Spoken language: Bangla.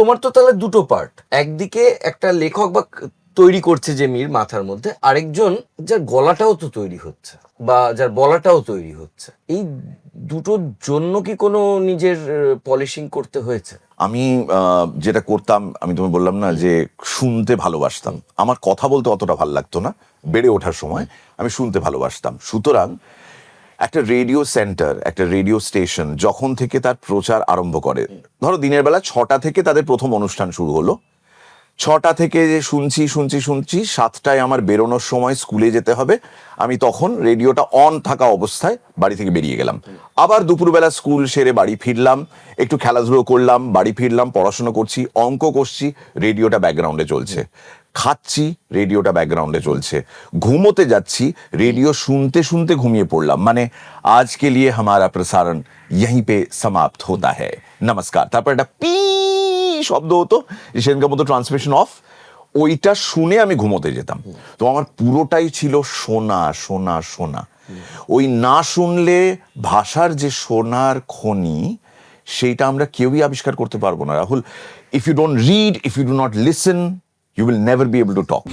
তোমার তো তাহলে দুটো পার্ট একদিকে একটা লেখক বা তৈরি করছে যে মীর মাথার মধ্যে, আরেকজন যার গলাটাও তো তৈরি হচ্ছে বা যার বলাটাও তৈরি হচ্ছে। এই দুটোর জন্য কি কোনো নিজের পলিশিং করতে হয়েছে? আমি যেটা করতাম, আমি তুমি বললাম না যে শুনতে ভালোবাসতাম। আমার কথা বলতে অতটা ভালো লাগতো না, বেড়ে ওঠার সময় আমি শুনতে ভালোবাসতাম। সুতরাং একটা রেডিও সেন্টার একটা রেডিও স্টেশন যখন থেকে তার প্রচার আরম্ভ করে। ধরো দিনের বেলা ছটা থেকে তাদের প্রথম অনুষ্ঠান শুরু হলো। ছটা থেকে যে শুনছি শুনছি শুনছি, সাতটায় আমার বেরোনোর সময় স্কুলে যেতে হবে। আমি তখন রেডিওটা অন থাকা অবস্থায় বাড়ি থেকে বেরিয়ে গেলাম। আবার দুপুরবেলা স্কুল সেরে বাড়ি ফিরলাম, একটু খেলাধুলো করলাম, বাড়ি ফিরলাম, পড়াশুনো করছি, অঙ্ক করছি, রেডিওটা ব্যাকগ্রাউন্ডে চলছে। খাচ্ছি, রেডিওটা ব্যাকগ্রাউন্ডে চলছে। ঘুমোতে যাচ্ছি, রেডিও শুনতে শুনতে ঘুমিয়ে পড়লাম। মানে আজকে লিয়ে হামারা প্রসারণ ইহি পে সমাপ্ত হতা হ্যাঁ নমস্কার। তারপর একটা পি শব্দ হতো সেদিনকার মতো ট্রান্সমিশন অফ ওইটা শুনে আমি ঘুমোতে যেতাম। তো আমার পুরোটাই ছিল সোনা সোনা সোনা। ওই না শুনলে ভাষার যে সোনার খনি, সেইটা আমরা কেউই আবিষ্কার করতে পারব না। Rahul if you don't read if you do not listen you will never be able to talk